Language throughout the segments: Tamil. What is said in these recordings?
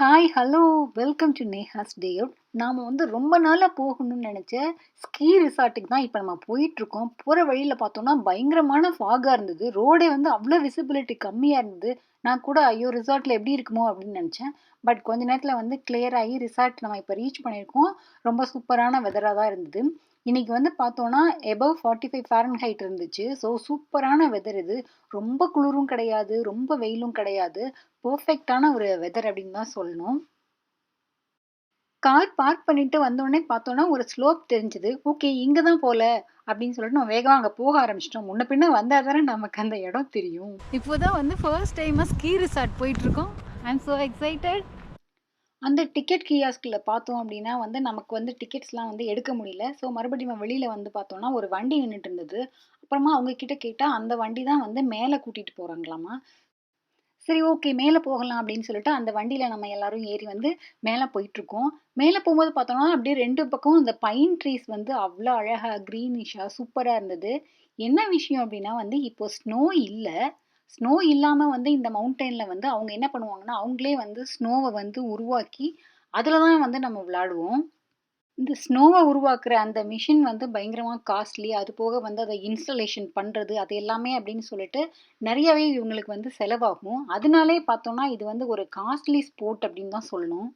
Hi hello welcome to Neha's day out நாம் வந்து ரொம்ப நாளாக போகணும்னு நினச்ச ஸ்கீ ரிசார்ட்டுக்கு தான் இப்போ நம்ம போயிட்டுருக்கோம். போகிற வழியில் பார்த்தோம்னா பயங்கரமான ஃபாகாக இருந்தது. ரோடே வந்து அவ்வளோ விசிபிலிட்டி கம்மியாக இருந்தது. நான் கூட ஐயோ ரிசார்ட்டில் எப்படி இருக்குமோ? அப்படின்னு நினச்சேன். பட் கொஞ்ச நேரத்தில் வந்து கிளியர் ஆகி ரிசார்ட் நம்ம இப்போ ரீச் பண்ணியிருக்கோம். ரொம்ப சூப்பரான வெதராக தான் இருந்தது. இன்னைக்கு வந்து பார்த்தோன்னா above forty five Fahrenheit இருந்துச்சு. ஸோ சூப்பரான வெதர் இது. ரொம்ப குளிரும் கிடையாது. ரொம்ப வெயிலும் கிடையாது. பர்ஃபெக்டான ஒரு வெதர் அப்படின்னு தான் சொல்லணும். கார் பார்க் பண்ணிட்டு வந்தோடனே பார்த்தோன்னா ஒரு ஸ்லோப் தெரிஞ்சுது. ஓகே இங்கே தான் போல அப்படின்னு சொல்லிட்டு நம்ம வேகமாக அங்கே போக ஆரம்பிச்சிட்டோம். முன்ன பின்ன வந்தால் தானே நமக்கு அந்த இடம் தெரியும். இப்போ தான் வந்து ஃபர்ஸ்ட் டைமாக ஸ்கீ ரிசார்ட் போயிட்டுருக்கோம் ஐ எம் ஸோ எக்ஸைட்டட் அந்த டிக்கெட் கியாஸ்கில் பார்த்தோம் அப்படின்னா வந்து நமக்கு வந்து டிக்கெட்ஸ்லாம் வந்து எடுக்க முடியல. ஸோ மறுபடியும் வெளியில் வந்து பார்த்தோம்னா ஒரு வண்டி நின்றுட்டு இருந்தது. அப்புறமா அவங்க கிட்ட கேட்டால் அந்த வண்டி தான் வந்து மேலே கூட்டிகிட்டு போகிறாங்களாமா சரி ஓகே மேலே போகலாம் அப்படின்னு சொல்லிட்டு அந்த வண்டியில் நம்ம எல்லாரும் ஏறி வந்து மேலே போயிட்டுருக்கோம் மேலே போகும்போது பார்த்தோம்னா அப்படியே ரெண்டு பக்கம் இந்த பைன் ட்ரீஸ் வந்து அவ்வளோ அழகாக க்ரீனிஷாக சூப்பராக இருந்தது. என்ன விஷயம் அப்படின்னா வந்து இப்போ ஸ்னோ இல்லை. ஸ்னோ இல்லாமல் வந்து இந்த மவுண்டெயினில் வந்து அவங்க என்ன பண்ணுவாங்கன்னா அவங்களே வந்து ஸ்னோவை வந்து உருவாக்கி அதில் தான் வந்து நம்ம விளாடுவோம் இந்த ஸ்னோவை உருவாக்குற அந்த மிஷின் வந்து பயங்கரமாக காஸ்ட்லி அது போக வந்து அதை இன்ஸ்டலேஷன் பண்ணுறது அது எல்லாமே அப்படின்னு சொல்லிட்டு நிறையவே இவங்களுக்கு வந்து செலவாகும். அதனாலே பார்த்தோன்னா இது வந்து ஒரு காஸ்ட்லி ஸ்போர்ட் அப்படின்னு தான் சொல்லணும்.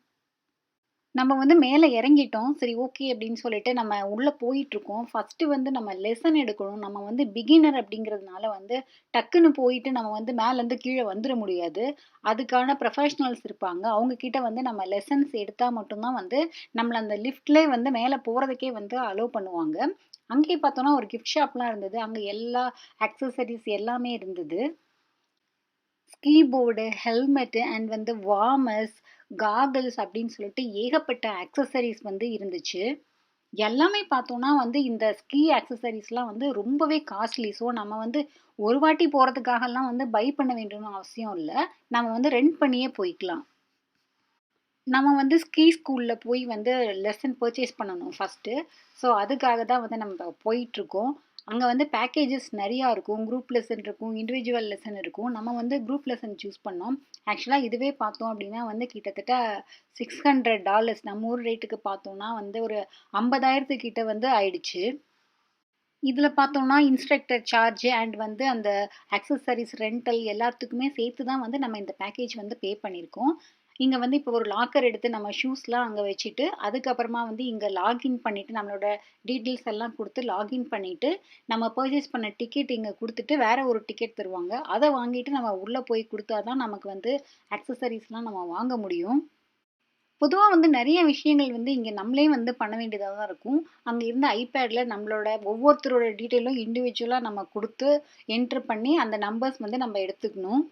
நம்ம வந்து மேலே இறங்கிட்டோம். சரி ஓகே அப்படின்னு சொல்லிட்டு நம்ம உள்ளே போயிட்டுருக்கோம். ஃபஸ்ட்டு வந்து நம்ம லெசன் எடுக்கணும். நம்ம வந்து பிகினர் அப்படிங்கிறதுனால வந்து டக்குன்னு போயிட்டு நம்ம வந்து மேலேருந்து கீழே வந்துட முடியாது. அதுக்கான ப்ரொஃபஷ்னல்ஸ் இருப்பாங்க. அவங்க கிட்ட வந்து நம்ம லெசன்ஸ் எடுத்தால் மட்டும்தான் வந்து நம்மளை அந்த லிஃப்ட்லேயே வந்து மேலே போகிறதுக்கே வந்து அலோவ் பண்ணுவாங்க. அங்கேயே பார்த்தோன்னா ஒரு கிஃப்ட் ஷாப்லாம் இருந்தது. அங்கே எல்லா அக்சசரிஸ் எல்லாமே இருந்தது. ஸ்கீ போர்டு ஹெல்மெட்டு அண்ட் வந்து வார்மர்ஸ் காகல்ஸ் அப்படின்னு சொல்லிட்டு ஏகப்பட்ட ஆக்சசரிஸ் வந்து இருந்துச்சு. எல்லாமே பார்த்தோன்னா வந்து இந்த ஸ்கீ ஆக்சசரிஸ்லாம் வந்து ரொம்பவே காஸ்ட்லி ஸோ நம்ம வந்து ஒரு வாட்டி போகிறதுக்காகலாம் வந்து பை பண்ண வேண்டியன்னு அவசியம் இல்லை. நம்ம வந்து ரெண்ட் பண்ணியே போய்க்கலாம். நம்ம வந்து ஸ்கீ ஸ்கூலில் போய் வந்து லெசன் பர்ச்சேஸ் பண்ணணும் ஃபஸ்ட்டு ஸோ அதுக்காக தான் வந்து நம்ம போயிட்டுருக்கோம் அங்கே வந்து பேக்கேஜஸ் நிறையா இருக்கும். குரூப் லெசன் இருக்கும் இண்டிவிஜுவல் லெசன் இருக்கும். நம்ம வந்து குரூப் லெசன் சூஸ் பண்ணோம். ஆக்சுவலாக இதுவே பார்த்தோம் அப்படின்னா வந்து கிட்டத்தட்ட சிக்ஸ் ஹண்ட்ரட் டாலர்ஸ் நம்ம ஊர் ரேட்டுக்கு பார்த்தோம்னா வந்து ஒரு ஐம்பதாயிரத்துக்கிட்ட வந்து ஆயிடுச்சு. இதில் பார்த்தோம்னா இன்ஸ்ட்ரக்டர் சார்ஜ் அண்ட் வந்து அந்த அக்சசரிஸ் ரெண்டல் எல்லாத்துக்குமே சேர்த்து தான் வந்து நம்ம இந்த பேக்கேஜ் வந்து பே பண்ணியிருக்கோம். இங்கே வந்து இப்போ ஒரு லாக்கர் எடுத்து நம்ம ஷூஸ்லாம் அங்கே வச்சுட்டு அதுக்கப்புறமா வந்து இங்கே லாகின் பண்ணிவிட்டு நம்மளோட டீட்டெயில்ஸ் எல்லாம் கொடுத்து லாகின் பண்ணிவிட்டு நம்ம பர்ச்சேஸ் பண்ண டிக்கெட் இங்கே கொடுத்துட்டு வேறு ஒரு டிக்கெட் தருவாங்க. அதை வாங்கிட்டு நம்ம உள்ளே போய் கொடுத்தா தான் நமக்கு வந்து அக்சசரிஸ்லாம் நம்ம வாங்க முடியும். பொதுவாக வந்து நிறைய விஷயங்கள் வந்து இங்கே நம்மளே வந்து பண்ண வேண்டியதாக தான் இருக்கும். அங்கே இருந்த ஐபேடில் நம்மளோட ஒவ்வொருத்தரோட டீட்டெயிலும் இண்டிவிஜுவலாக நம்ம கொடுத்து என்ட்ரு பண்ணி அந்த நம்பர்ஸ் வந்து நம்ம எடுத்துக்கணும்.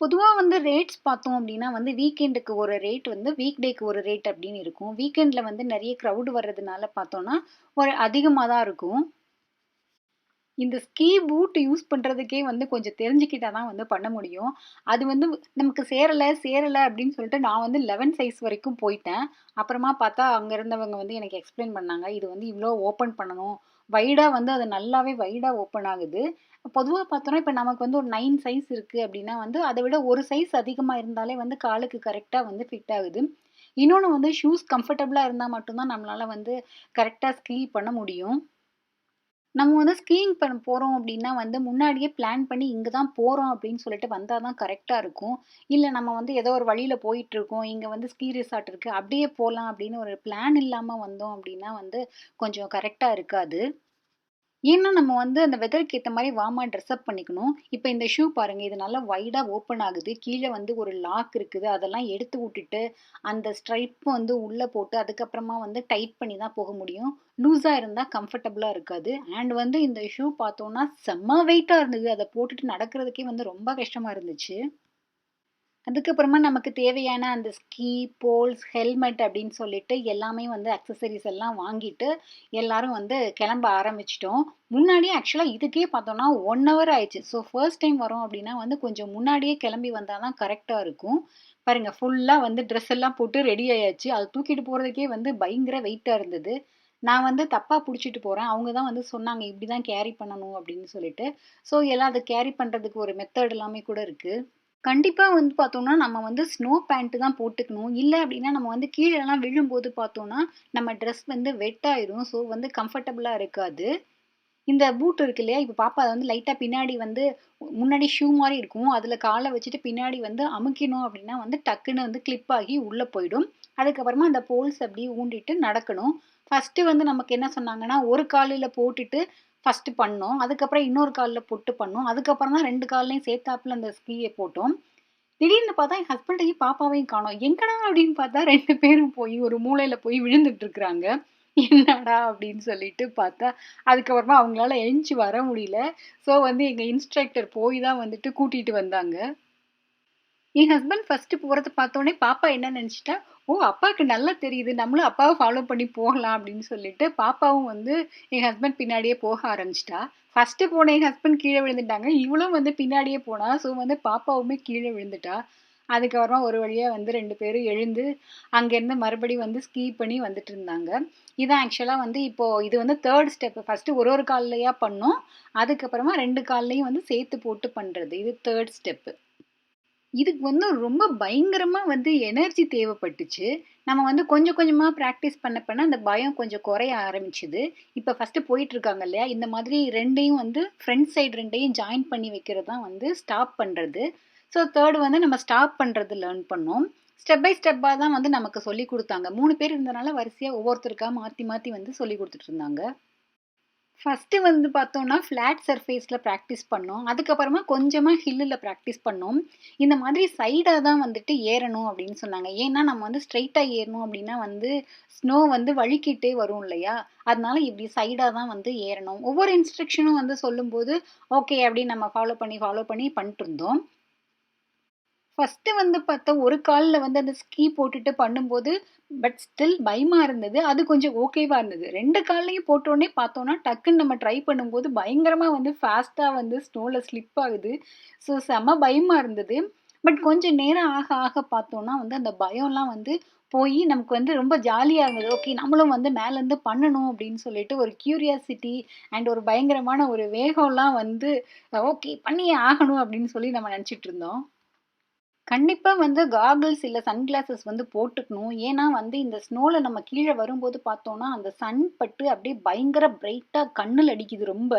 பொதுவாக வந்து ரேட்ஸ் பார்த்தோம் அப்படின்னா வந்து வீக்கெண்டுக்கு ஒரு ரேட் வந்து வீக் டேக்கு ஒரு ரேட் அப்படின்னு இருக்கும். வீக்கெண்டில் வந்து நிறைய க்ரௌடு வர்றதுனால பார்த்தோன்னா ஒரு அதிகமாக தான் இருக்கும். இந்த ஸ்கீ பூட் யூஸ் பண்ணுறதுக்கே வந்து கொஞ்சம் தெரிஞ்சுக்கிட்டால் தான் வந்து பண்ண முடியும். அது வந்து நமக்கு சேரலை சேரலை அப்படின்னு சொல்லிட்டு நான் வந்து லெவன் சைஸ் வரைக்கும் போயிட்டேன். அப்புறமா பார்த்தா அங்கே இருந்தவங்க வந்து எனக்கு எக்ஸ்பிளைன் பண்ணாங்க இது வந்து இவ்வளோ ஓப்பன் பண்ணணும். வைடாக வந்து அது நல்லாவே வைடாக ஓப்பன் ஆகுது. பொதுவாக பார்த்தோன்னா இப்போ நமக்கு வந்து ஒரு நைன் சைஸ் இருக்குது அப்படின்னா வந்து அதை விட ஒரு சைஸ் அதிகமாக இருந்தாலே வந்து காலுக்கு கரெக்டாக வந்து ஃபிட் ஆகுது. இன்னொன்று வந்து ஷூஸ் கம்ஃபர்டபுளாக இருந்தால் மட்டும்தான் நம்மளால் வந்து கரெக்டாக ஸ்கீ பண்ண முடியும். நம்ம வந்து ஸ்கீயிங் பண்ண போகிறோம் அப்படின்னா வந்து முன்னாடியே பிளான் பண்ணி இங்கே தான் போகிறோம் அப்படின்னு சொல்லிட்டு வந்தால் தான் கரெக்டாக இருக்கும். இல்லை நம்ம வந்து ஏதோ ஒரு வழியில் போயிட்டுருக்கோம். இங்கே வந்து ஸ்கீ ரிசார்ட் இருக்குது அப்படியே போகலாம் அப்படின்னு ஒரு பிளான் இல்லாமல் வந்தோம் அப்படின்னா வந்து கொஞ்சம் கரெக்டாக இருக்காது. ஏன்னா நம்ம வந்து அந்த வெதருக்கு ஏற்ற மாதிரி வாமா ட்ரெஸ்அப் பண்ணிக்கணும். இப்போ இந்த ஷூ பாருங்கள் இது நல்லா வைடாக ஓப்பன் ஆகுது. கீழே வந்து ஒரு லாக் இருக்குது. அதெல்லாம் எடுத்து விட்டுட்டு அந்த ஸ்ட்ரைப் வந்து உள்ளே போட்டு அதுக்கப்புறமா வந்து டைட் பண்ணி தான் போக முடியும். லூஸாக இருந்தால் கம்ஃபர்டபுளாக இருக்காது. அண்ட் வந்து இந்த ஷூ பார்த்தோன்னா செம்ம வெயிட்டாக இருந்தது. அதை போட்டுட்டு நடக்கிறதுக்கே வந்து ரொம்ப கஷ்டமாக இருந்துச்சு. அதுக்கப்புறமா நமக்கு தேவையான அந்த ஸ்கீ போல்ஸ் ஹெல்மெட் அப்படின்னு சொல்லிட்டு எல்லாமே வந்து அக்சசரிஸ் எல்லாம் வாங்கிட்டு எல்லாரும் வந்து கிளம்ப ஆரம்பிச்சிட்டோம். முன்னாடியே ஆக்சுவலாக இதுக்கே பார்த்தோம்னா ஒன் ஹவர் ஆயிடுச்சு. ஸோ ஃபர்ஸ்ட் டைம் வரோம் அப்படின்னா வந்து கொஞ்சம் முன்னாடியே கிளம்பி வந்தால் தான் கரெக்டாக இருக்கும். பாருங்கள் ஃபுல்லாக வந்து ட்ரெஸ் எல்லாம் போட்டு ரெடி ஆயாச்சு. அது தூக்கிட்டு போகிறதுக்கே வந்து பயங்கர வெயிட்டாக இருந்தது. நான் வந்து தப்பாக பிடிச்சிட்டு போகிறேன் அவங்க தான் வந்து சொன்னாங்க இப்படி தான் கேரி பண்ணணும் அப்படின்னு சொல்லிட்டு. ஸோ எல்லாம் அதை கேரி பண்ணுறதுக்கு ஒரு மெத்தட் எல்லாமே கூட இருக்குது கண்டிப்பாக வந்து பார்த்தோம்னா, நம்ம வந்து ஸ்னோ பேண்ட்டு தான் போட்டுக்கணும். இல்லை அப்படின்னா நம்ம வந்து கீழெல்லாம் விழும்போது பார்த்தோம்னா, நம்ம ட்ரெஸ் வந்து வெட் ஆயிரும். ஸோ வந்து கம்ஃபர்டபுளாக இருக்காது. இந்த பூட் இருக்கு இல்லையா? இப்போ பாப்பா அதை வந்து லைட்டாக பின்னாடி வந்து முன்னாடி ஷூ மாதிரி இருக்கும். அதில் காலை வச்சுட்டு பின்னாடி வந்து அமுக்கினோம் அப்படின்னா வந்து டக்குன்னு வந்து கிளிப் ஆகி உள்ளே போயிடும். அதுக்கப்புறமா அந்த போல்ஸ் அப்படி ஊண்டிட்டு நடக்கணும். ஃபர்ஸ்ட்டு வந்து நமக்கு என்ன சொன்னாங்கன்னா, ஒரு காலில் போட்டுட்டு ஃபஸ்ட்டு பண்ணோம். அதுக்கப்புறம் இன்னொரு காலில் போட்டு பண்ணோம். அதுக்கப்புறம் தான் 2 கால்லயும் சேர்த்தாப்புல அந்த ஸ்கீயை போட்டோம். திடீர்னு பார்த்தா என் ஹஸ்பண்டையும், பாப்பாவையும் காணோம். எங்கடா அப்படின்னு பார்த்தா ரெண்டு பேரும் போய் ஒரு மூளையில் போய் விழுந்துட்டு இருக்கிறாங்க. என்னடா அப்படின்னு சொல்லிட்டு பார்த்தா, அதுக்கப்புறமா அவங்களால எழுந்துச்சு வர முடியல. ஸோ வந்து எங்கள் இன்ஸ்ட்ரக்டர் போய் தான் வந்துட்டு கூட்டிகிட்டு வந்தாங்க. என் ஹஸ்பண்ட் ஃபர்ஸ்ட்டு போகிறத பார்த்தோன்னே பாப்பா என்ன நினச்சிட்டா ஓ! அப்பாவுக்கு நல்லா தெரியுது. நம்மளும் அப்பாவை ஃபாலோ பண்ணி போகலாம் அப்படின்னு சொல்லிட்டு, பாப்பாவும் வந்து என் ஹஸ்பண்ட் பின்னாடியே போக ஆரம்பிச்சிட்டா ஃபர்ஸ்ட்டு போன என் ஹஸ்பண்ட் கீழே விழுந்துட்டாங்க. இவளும் வந்து பின்னாடியே போனா. ஸோ வந்து பாப்பாவுமே கீழே விழுந்துட்டா. அதுக்கப்புறமா ஒரு வழியாக வந்து ரெண்டு பேரும் எழுந்து, அங்கேருந்து மறுபடியும் வந்து ஸ்கீ பண்ணி வந்துட்டு இருந்தாங்க. இதான் ஆக்சுவலாக வந்து இப்போது இது வந்து தேர்ட் ஸ்டெப்பு ஃபர்ஸ்ட்டு ஒரு ஒரு கால்லையாக பண்ணோம். அதுக்கப்புறமா ரெண்டு கால்லையும் வந்து சேர்த்து போட்டு பண்ணுறது இது தேர்ட் ஸ்டெப்பு. இதுக்கு வந்து ரொம்ப பயங்கரமாக வந்து எனர்ஜி தேவைப்பட்டுச்சு. நம்ம வந்து கொஞ்சம் கொஞ்சமாக ப்ராக்டிஸ் பண்ண பண்ண அந்த பயம் கொஞ்சம் குறைய ஆரம்பிச்சது. இப்போ ஃபர்ஸ்ட்டு போயிட்டுருக்காங்க இல்லையா? இந்த மாதிரி ரெண்டையும் வந்து ஃப்ரண்ட் சைடு ரெண்டையும் ஜாயின் பண்ணி வைக்கிறது தான் வந்து ஸ்டாப் பண்ணுறது ஸோ தேர்டு வந்து நம்ம ஸ்டாப் பண்ணுறது லேர்ன் பண்ணோம். ஸ்டெப் பை ஸ்டெப்பாக தான் வந்து நமக்கு சொல்லி கொடுத்தாங்க மூணு பேர் இருந்தனால வரிசையாக ஒவ்வொருத்தருக்காக மாற்றி மாற்றி வந்து சொல்லி கொடுத்துட்டு இருந்தாங்க. ஃபர்ஸ்ட்டு வந்து பார்த்தோம்னா, ஃப்ளாட் சர்ஃபேஸில் ப்ராக்டிஸ் பண்ணோம். அதுக்கப்புறமா கொஞ்சமாக ஹில்லில் ப்ராக்டிஸ் பண்ணோம். இந்த மாதிரி சைடாக தான் வந்துட்டு ஏறணும் அப்படின்னு சொன்னாங்க. ஏன்னா நம்ம வந்து ஸ்ட்ரைட்டாக ஏறணும் அப்படின்னா வந்து ஸ்னோ வந்து வழுக்கிட்டே வரும் இல்லையா? அதனால இப்படி சைடாக தான் வந்து ஏறணும். ஒவ்வொரு இன்ஸ்ட்ரக்ஷனும் வந்து சொல்லும்போது, ஓகே அப்படின்னு நம்ம ஃபாலோ பண்ணி ஃபாலோ பண்ணி பண்ணிட்டுருந்தோம். ஃபஸ்ட்டு வந்து பார்த்தா, ஒரு காலில் வந்து அந்த ஸ்கீ போட்டுட்டு பண்ணும்போது, பட் ஸ்டில் பயமாக இருந்தது. அது கொஞ்சம் ஓகேவாக இருந்தது. ரெண்டு கால்லையும் போட்டோடனே பார்த்தோன்னா டக்குன்னு நம்ம ட்ரை பண்ணும்போது பயங்கரமாக வந்து ஃபாஸ்ட்டாக வந்து ஸ்னோவில் ஸ்லிப் ஆகுது. ஸோ செம பயமாக இருந்தது. பட் கொஞ்சம் நேரம் ஆக ஆக பார்த்தோன்னா வந்து அந்த பயம்லாம் வந்து போய் நமக்கு வந்து ரொம்ப ஜாலியாக இருந்தது. ஓகே நம்மளும் வந்து மேலேருந்து பண்ணணும் அப்படின்னு சொல்லிட்டு ஒரு கியூரியாசிட்டி அண்ட் ஒரு பயங்கரமான ஒரு வேகம்லாம் வந்து ஓகே பண்ணியே ஆகணும் அப்படின்னு சொல்லி நம்ம நினச்சிட்டு இருந்தோம். கண்டிப்பாக வந்து காகிள்ஸ் இல்லை சன் கிளாஸஸ் வந்து போட்டுக்கணும். ஏன்னா வந்து இந்த ஸ்னோவில் நம்ம கீழே வரும்போது பார்த்தோன்னா அந்த சன் பட்டு அப்படியே பயங்கர பிரைட்டாக கண்ணில் அடிக்குது ரொம்ப.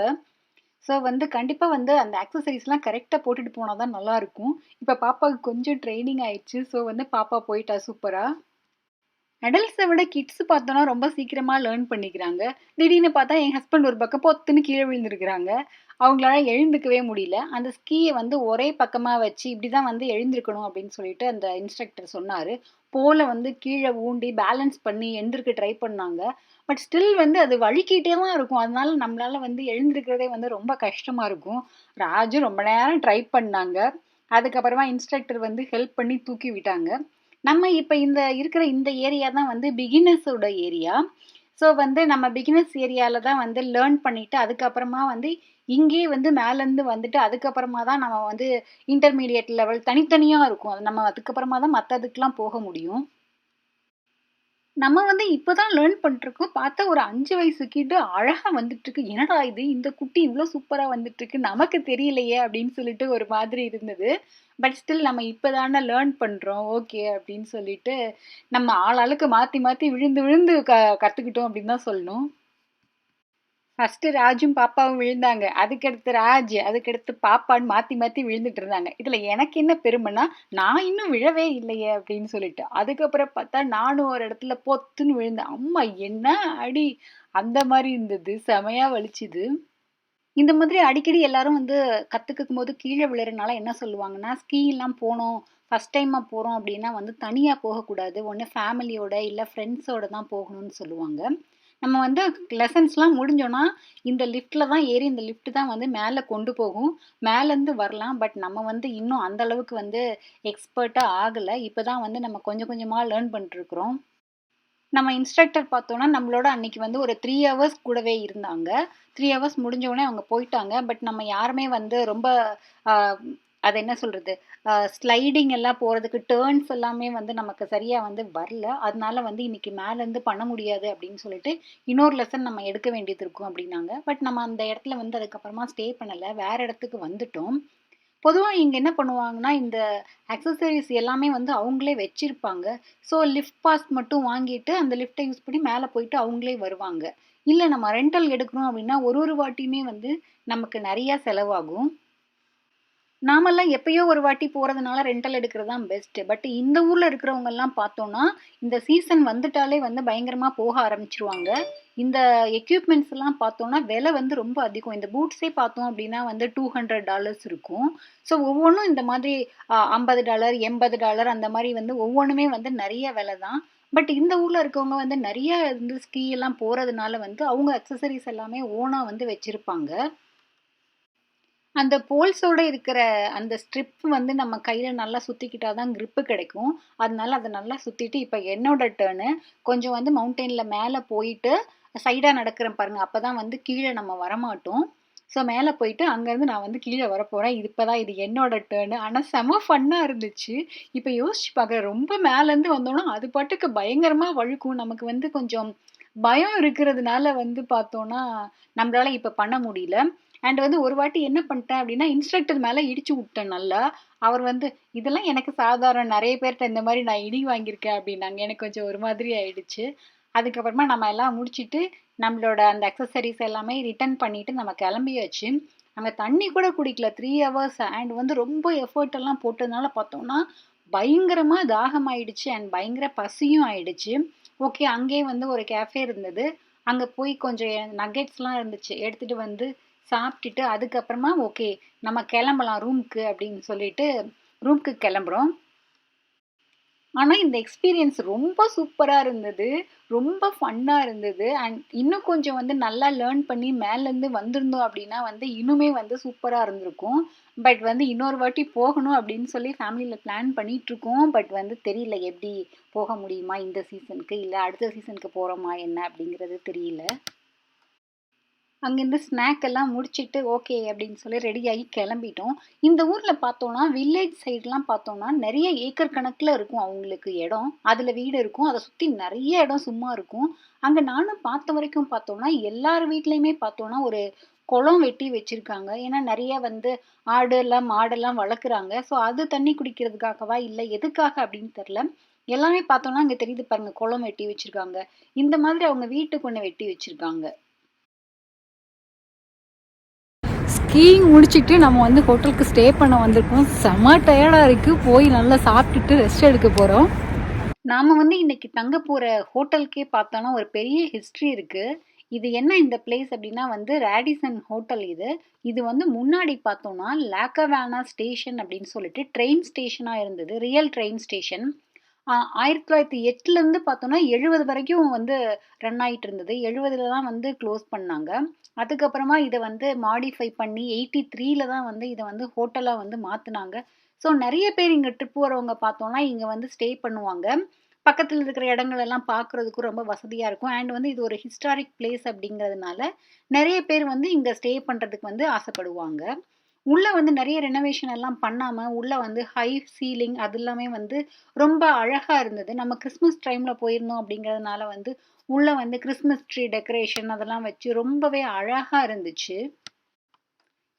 ஸோ வந்து கண்டிப்பாக வந்து அந்த ஆக்சஸரீஸ்லாம் கரெக்டாக போட்டுட்டு போனா தான் நல்லாயிருக்கும் இப்போ பாப்பாவுக்கு கொஞ்சம் ட்ரைனிங் ஆயிடுச்சு. ஸோ வந்து பாப்பா போயிட்டா சூப்பராக அடல்ட்ஸை விட கிட்ஸ் பார்த்தோன்னா ரொம்ப சீக்கிரமாக லேர்ன் பண்ணிக்கிறாங்க. திடீர்னு பார்த்தா என் ஹஸ்பண்ட் ஒரு பக்கம் பொத்துன்னு கீழே விழுந்திருக்கிறாங்க. அவங்களால எழுந்துக்கவே முடியல. அந்த ஸ்கீயை வந்து ஒரே பக்கமாக வச்சு இப்படி தான் வந்து எழுந்திருக்கணும் அப்படின்னு சொல்லிட்டு அந்த இன்ஸ்ட்ரக்டர் சொன்னார் போல வந்து கீழே ஊண்டி பேலன்ஸ் பண்ணி எழுந்திருக்க ட்ரை பண்ணாங்க. பட் ஸ்டில் வந்து அது வழுக்கிட்டே தான் இருக்கும். அதனால நம்மளால வந்து எழுந்திருக்கிறதே வந்து ரொம்ப கஷ்டமாக இருக்கும். ராஜும் ரொம்ப நேரம் ட்ரை பண்ணாங்க. அதுக்கப்புறமா இன்ஸ்ட்ரக்டர் வந்து ஹெல்ப் பண்ணி தூக்கி விட்டாங்க. நம்ம இப்போ இந்த இருக்கிற இந்த ஏரியா தான் வந்து பிகினர்ஸோட ஏரியா. ஸோ வந்து நம்ம பிகினர்ஸ் ஏரியாவில் தான் வந்து லேர்ன் பண்ணிவிட்டு அதுக்கப்புறமா வந்து இங்கேயே வந்து மேலேருந்து வந்துட்டு, அதுக்கப்புறமா தான் நம்ம வந்து இன்டர்மீடியட் லெவல் தனித்தனியாக இருக்கும். அது நம்ம அதுக்கப்புறமா தான் மற்றதுக்கெலாம் போக முடியும். நம்ம வந்து இப்போ தான் லேர்ன் பண்ணிட்டுருக்கோம். பார்த்தா ஒரு அஞ்சு வயசு கிட்ட அழகாக வந்துட்டுருக்கு. என்னடா இது! இந்த குட்டி இவ்வளோ சூப்பராக வந்துட்டுருக்கு. நமக்கு தெரியலையே! அப்படின்னு சொல்லிட்டு ஒரு மாதிரி இருந்தது. பட் ஸ்டில் நம்ம இப்போ தானே லேர்ன் பண்ணுறோம் ஓகே அப்படின்னு சொல்லிட்டு, நம்ம ஆளாளுக்கு மாற்றி மாற்றி விழுந்து விழுந்து க கற்றுக்கிட்டோம் அப்படின்னு தான் சொல்லணும். ஃபஸ்ட்டு ராஜும், பாப்பாவும் விழுந்தாங்க. அதுக்கடுத்து ராஜ், அதுக்கடுத்து பாப்பான்னு மாற்றி மாற்றி விழுந்துட்டு இருந்தாங்க. இதில் எனக்கு என்ன பெருமைன்னா, நான் இன்னும் விழவே இல்லையே அப்படின்னு சொல்லிட்டு. அதுக்கப்புறம் பார்த்தா நானும் ஒரு இடத்துல பொத்துன்னு விழுந்தேன். அம்மா என்ன அடி! அந்த மாதிரி இருந்தது. செமையா வலிச்சுது. இந்த மாதிரி அடிக்கடி எல்லாரும் வந்து கத்துக்கும்போது கீழே விழுறதுனால என்ன சொல்லுவாங்கன்னா, ஸ்கீலாம் போனோம், ஃபர்ஸ்ட் டைமாக போகிறோம் அப்படின்னா வந்து தனியாக போகக்கூடாது. ஒன்று ஃபேமிலியோட இல்லை ஃப்ரெண்ட்ஸோட தான் போகணும்னு சொல்லுவாங்க. நம்ம வந்து லெசன்ஸ்லாம் முடிஞ்சோன்னா, இந்த லிஃப்ட்டில் தான் ஏறி இந்த லிஃப்ட் தான் வந்து மேலே கொண்டு போகும். மேலேருந்து வரலாம். பட் நம்ம வந்து இன்னும் அந்தளவுக்கு வந்து எக்ஸ்பர்ட்டாக ஆகலை இப்போ தான் வந்து நம்ம கொஞ்சம் கொஞ்சமாக லேர்ன் பண்ணிட்டுருக்குறோம். நம்ம இன்ஸ்ட்ரக்டர் பார்த்தோம்னா, நம்மளோட அன்னைக்கு வந்து ஒரு த்ரீ ஹவர்ஸ் கூடவே இருந்தாங்க. த்ரீ ஹவர்ஸ் முடிஞ்ச உடனே அவங்க போயிட்டாங்க. பட் நம்ம யாருமே வந்து ரொம்ப அது என்ன சொல்கிறது ஸ்லைடிங் எல்லாம் போகிறதுக்கு டேர்ன்ஸ் எல்லாமே வந்து நமக்கு சரியாக வந்து வரல. அதனால வந்து இன்னைக்கு மேலேருந்து பண்ண முடியாது அப்படின்னு சொல்லிட்டு, இன்னொரு லெசன் நம்ம எடுக்க வேண்டியது இருக்கும் அப்படின்னாங்க பட் நம்ம அந்த இடத்துல வந்து அதுக்கப்புறமா ஸ்டே பண்ணலை வேறு இடத்துக்கு வந்துட்டோம். பொதுவாக இங்கே என்ன பண்ணுவாங்கன்னா இந்த அக்சசரிஸ் எல்லாமே வந்து அவங்களே வச்சுருப்பாங்க. ஸோ லிஃப்ட் பாஸ் மட்டும் வாங்கிட்டு அந்த லிஃப்ட்டை யூஸ் பண்ணி மேலே போயிட்டு அவங்களே வருவாங்க. இல்லை நம்ம ரெண்டல் எடுக்கிறோம் அப்படின்னா ஒரு ஒரு வாட்டியுமே வந்து நமக்கு நிறையா செலவாகும். நாமெல்லாம் எப்பயோ ஒரு வாட்டி போகிறதுனால ரெண்டல் எடுக்கிறது தான் பெஸ்ட்டு பட் இந்த ஊரில் இருக்கிறவங்கெல்லாம் பார்த்தோன்னா இந்த சீசன் வந்துட்டாலே வந்து பயங்கரமாக போக ஆரம்பிச்சிருவாங்க. இந்த எக்யூப்மெண்ட்ஸ் எல்லாம் பார்த்தோன்னா விலை வந்து ரொம்ப அதிகம். இந்த பூட்ஸே பார்த்தோம் அப்படின்னா வந்து டூ ஹண்ட்ரட் டாலர்ஸ் இருக்கும். ஸோ ஒவ்வொன்றும் இந்த மாதிரி ஐம்பது டாலர் எண்பது டாலர் அந்த மாதிரி வந்து ஒவ்வொன்றுமே வந்து நிறைய விலை தான் பட் இந்த ஊரில் இருக்கவங்க வந்து நிறைய வந்து ஸ்கீ எல்லாம் போகிறதுனால வந்து அவங்க அக்சசரிஸ் எல்லாமே ஓனாக வந்து வச்சுருப்பாங்க. அந்த போல்ஸோட இருக்கிற அந்த ஸ்ட்ரிப் வந்து நம்ம கையில் நல்லா சுற்றிக்கிட்டா தான் க்ரிப்பு கிடைக்கும். அதனால அதை நல்லா சுற்றிட்டு இப்போ என்னோட டேர்னு கொஞ்சம் வந்து மவுண்டெயினில் மேலே போயிட்டு சைடாக நடக்கிறேன் பாருங்கள் அப்போ தான் வந்து கீழே நம்ம வரமாட்டோம். ஸோ மேலே போயிட்டு அங்கேருந்து நான் வந்து கீழே வரப்போகிறேன் இது இப்போ தான் இது என்னோட டேர்னு ஆனால் செம ஃபன்னாக இருந்துச்சு. இப்போ யோசிச்சு பார்க்குறேன் ரொம்ப மேலேருந்து வந்தோன்னா அது பாட்டுக்கு பயங்கரமாக வழுக்கும். நமக்கு வந்து கொஞ்சம் பயம் இருக்கிறதுனால வந்து பார்த்தோன்னா நம்மளால இப்போ பண்ண முடியல. அண்ட் வந்து ஒரு வாட்டி என்ன பண்ணிட்டேன் அப்படின்னா இன்ஸ்ட்ரக்டர் மேலே இடிச்சு விட்டேன் நல்லா. அவர் வந்து இதெல்லாம் எனக்கு சாதாரண நிறைய பேர்கிட்ட இந்த மாதிரி நான் இடி வாங்கியிருக்கேன் அப்படின்னாங்க. எனக்கு கொஞ்சம் ஒரு மாதிரி ஆயிடுச்சு. அதுக்கப்புறமா நம்ம எல்லாம் முடிச்சுட்டு நம்மளோட அந்த அக்சசரிஸ் எல்லாமே ரிட்டர்ன் பண்ணிட்டு நம்ம கிளம்பியாச்சு. அங்கே தண்ணி கூட குடிக்கல. த்ரீ ஹவர்ஸ் அண்ட் வந்து ரொம்ப எஃபர்ட் எல்லாம் போட்டதுனால பார்த்தோம்னா பயங்கரமாக தாகம் ஆயிடுச்சு அண்ட் பயங்கர பசியும் ஆயிடுச்சு. ஓகே அங்கேயே வந்து ஒரு கேஃபே இருந்தது. அங்கே போய் கொஞ்சம் நகெட்ஸ்லாம் இருந்துச்சு. எடுத்துகிட்டு வந்து சாப்பிட்டுட்டு அதுக்கப்புறமா ஓகே நம்ம கிளம்பலாம் ரூமுக்கு அப்படின்னு சொல்லிட்டு ரூமுக்கு கிளம்புறோம். ஆனால் இந்த எக்ஸ்பீரியன்ஸ் ரொம்ப சூப்பராக இருந்தது. ரொம்ப ஃபன்னாக இருந்தது. அண்ட் இன்னும் கொஞ்சம் வந்து நல்லா லேர்ன் பண்ணி மேலேருந்து வந்திருந்தோம் அப்படின்னா வந்து இன்னுமே வந்து சூப்பராக இருந்திருக்கும். பட் வந்து இன்னொரு வாட்டி போகணும் அப்படின்னு சொல்லி ஃபேமிலியில் பிளான் பண்ணிகிட்ருக்கோம் பட் வந்து தெரியல எப்படி போக முடியுமா இந்த சீசனுக்கு இல்லை அடுத்த சீசனுக்கு போகிறோமா என்ன அப்படிங்கிறது தெரியல. அங்கேருந்து ஸ்நாக் எல்லாம் முடிச்சுட்டு ஓகே அப்படின்னு சொல்லி ரெடியாகி கிளம்பிட்டோம். இந்த ஊரில் பார்த்தோன்னா வில்லேஜ் சைட்லாம் பார்த்தோன்னா நிறைய ஏக்கர் கணக்கில் இருக்கும் அவங்களுக்கு இடம். அதில் வீடு இருக்கும். அதை சுற்றி நிறைய இடம் சும்மா இருக்கும். அங்கே நானும் பார்த்த வரைக்கும் பார்த்தோன்னா எல்லார் வீட்லேயுமே பார்த்தோன்னா ஒரு குளம் வெட்டி வச்சுருக்காங்க. ஏன்னா நிறைய வந்து ஆடு எல்லாம் மாடெல்லாம் வளர்க்குறாங்க. ஸோ அது தண்ணி குடிக்கிறதுக்காகவா? இல்லை எதுக்காக அப்படின்னு தெரில எல்லாமே பார்த்தோன்னா அங்கே தெரியுது பாருங்கள் குளம் வெட்டி வச்சுருக்காங்க. இந்த மாதிரி அவங்க வீட்டுக்கு ஒன்று வெட்டி வச்சுருக்காங்க. ஸ்கீயிங் முடிச்சுட்டு நம்ம வந்து ஹோட்டலுக்கு ஸ்டே பண்ண வந்திருக்கோம். செம டயர்டாக இருக்குது போய் நல்லா சாப்பிட்டுட்டு ரெஸ்ட் எடுக்க போகிறோம் நாம் வந்து இன்னைக்கு தங்க போகிற ஹோட்டலுக்கே பார்த்தோன்னா ஒரு பெரிய ஹிஸ்ட்ரி இருக்குது இது என்ன இந்த பிளேஸ் அப்படின்னா வந்து ரேடிசன் ஹோட்டல் இது. இது வந்து முன்னாடி பார்த்தோன்னா லேக்கவேனா ஸ்டேஷன் அப்படின்னு சொல்லிட்டு ட்ரெயின் ஸ்டேஷனாக இருந்தது. ரியல் ட்ரெயின் ஸ்டேஷன் ஆயிரத்தி தொள்ளாயிரத்தி எட்டுலேருந்து பார்த்தோன்னா எழுபது வரைக்கும் வந்து ரன் ஆகிட்டு இருந்தது எழுபதில் தான் வந்து க்ளோஸ் பண்ணாங்க. அதுக்கப்புறமா இதை வந்து மாடிஃபை பண்ணி எயிட்டி த்ரீல தான் வந்து இதை வந்து ஹோட்டலாக வந்து மாற்றினாங்க ஸோ நிறைய பேர் இங்கே ட்ரிப் வரவங்க பார்த்தோன்னா இங்கே வந்து ஸ்டே பண்ணுவாங்க. பக்கத்தில் இருக்கிற இடங்கள் எல்லாம் பார்க்குறதுக்கும் ரொம்ப வசதியாக இருக்கும். அண்ட் வந்து இது ஒரு ஹிஸ்டாரிக் பிளேஸ் அப்படிங்கிறதுனால நிறைய பேர் வந்து இங்கே ஸ்டே பண்ணுறதுக்கு வந்து ஆசைப்படுவாங்க. உள்ளே வந்து நிறைய ரெனோவேஷன் எல்லாம் பண்ணாமல் உள்ளே வந்து ஹை சீலிங் அது எல்லாமே வந்து ரொம்ப அழகாக இருந்தது. நம்ம கிறிஸ்மஸ் டைமில் போயிருந்தோம் அப்படிங்கிறதுனால வந்து உள்ளே வந்து கிறிஸ்மஸ் ட்ரீ டெக்கரேஷன் அதெல்லாம் வச்சு ரொம்பவே அழகாக இருந்துச்சு.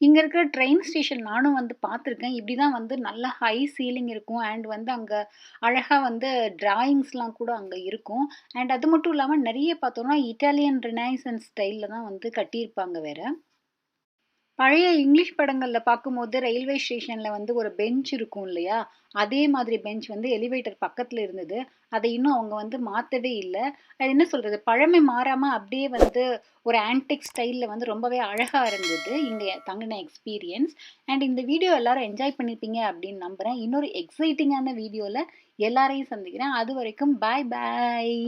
இங்கே இருக்கிற ட்ரெயின் ஸ்டேஷன் நானும் வந்து பார்த்துருக்கேன். இப்படி தான் வந்து நல்ல ஹை சீலிங் இருக்கும். அண்ட் வந்து அங்கே அழகாக வந்து டிராயிங்ஸ்லாம் கூட அங்கே இருக்கும். அண்ட் அது மட்டும் இல்லாமல் நிறைய பார்த்தோம்னா இட்டாலியன் ரினைசன்ஸ் ஸ்டைலில் தான் வந்து கட்டியிருப்பாங்க வேறு. பழைய இங்கிலீஷ் படங்களில் பார்க்கும்போது ரயில்வே ஸ்டேஷனில் வந்து ஒரு பெஞ்ச் இருக்கும் இல்லையா? அதே மாதிரி பெஞ்ச் வந்து எலிவேட்டர் பக்கத்தில் இருந்தது. அதை இன்னும் அவங்க வந்து மாற்றவே இல்லை. அது என்ன சொல்கிறது பழமை மாறாமல் அப்படியே வந்து ஒரு ஆன்டிக் ஸ்டைலில் வந்து ரொம்பவே அழகாக இருந்தது. இங்கே தங்கின எக்ஸ்பீரியன்ஸ் அண்ட் இந்த வீடியோ எல்லாரும் என்ஜாய் பண்ணியிருப்பீங்க அப்படின்னு நம்புகிறேன் இன்னொரு எக்ஸைட்டிங்கான வீடியோவில் எல்லாரையும் சந்திக்கிறேன். அது வரைக்கும் பாய் பாய்